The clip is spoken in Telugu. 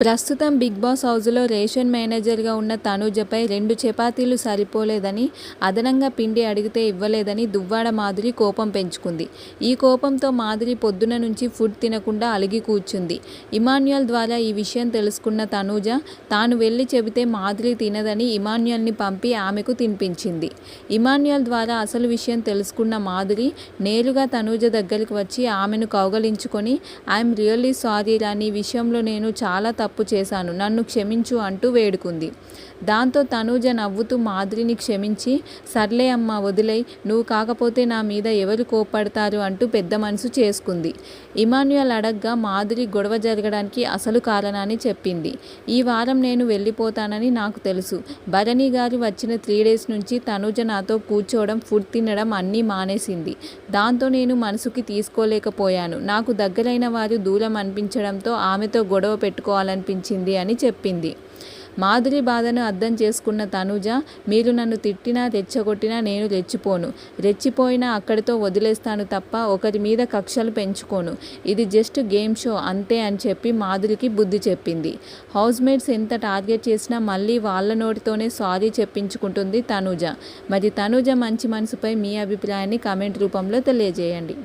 ప్రస్తుతం బిగ్ బాస్ హౌస్లో రేషన్ మేనేజర్గా ఉన్న తనూజపై రెండు చపాతీలు సరిపోలేదని అదనంగా పిండి అడిగితే ఇవ్వలేదని దువ్వాడ మాధురి కోపం పెంచుకుంది. ఈ కోపంతో మాధురి పొద్దున నుంచి ఫుడ్ తినకుండా అలిగి కూర్చుంది. ఇమాన్యుయల్ ద్వారా ఈ విషయం తెలుసుకున్న తనూజ తాను వెళ్ళి చెబితే మాధురి తినదని ఇమాన్యుయల్ని పంపి ఆమెకు తినిపించింది. ఇమాన్యుయల్ ద్వారా అసలు విషయం తెలుసుకున్న మాధురి నేరుగా తనూజ దగ్గరికి వచ్చి ఆమెను కౌగలించుకొని ఐఎమ్ రియల్లీ సారీ రాని విషయంలో నేను చాలా తప్పు చేశాను నన్ను క్షమించు అంటూ వేడుకుంది. దాంతో తనూజ నవ్వుతూ మాధురిని క్షమించి సర్లే అమ్మ వదిలై నువ్వు కాకపోతే నా మీద ఎవరు కోప్పడతారు అంటూ పెద్ద మనసు చేసుకుంది. ఇమాన్యుయల్ అడగ్గా మాధురి గొడవ జరగడానికి అసలు కారణాన్ని చెప్పింది. ఈ వారం నేను వెళ్ళిపోతానని నాకు తెలుసు. భరణి గారు వచ్చిన త్రీ డేస్ నుంచి తనూజ నాతో కూర్చోవడం ఫుడ్ తినడం అన్నీ మానేసింది. దాంతో నేను మనసుకి తీసుకోలేకపోయాను. నాకు దగ్గరైన వారు దూరం అనిపించడంతో ఆమెతో గొడవ పెట్టుకోవాలని పెట్టుకోవాలనిపించింది అని చెప్పింది. మాధురి బాధను అర్థం చేసుకున్న తనుజ మీరు నన్ను తిట్టినా తెచ్చగొట్టినా నేను రెచ్చిపోను. రెచ్చిపోయినా అక్కడితో వదిలేస్తాను తప్ప ఒకరి మీద కక్షలు పెంచుకోను. ఇది జస్ట్ గేమ్ షో అంతే అని చెప్పి మాధురికి బుద్ధి చెప్పింది. హౌస్మేట్స్ ఎంత టార్గెట్ చేసినా మళ్ళీ వాళ్ళ నోటితోనే సారీ చెప్పించుకుంటుంది తనుజ. మరి తనుజ మంచి మనసుపై మీ అభిప్రాయాన్ని కామెంట్ రూపంలో తెలియజేయండి.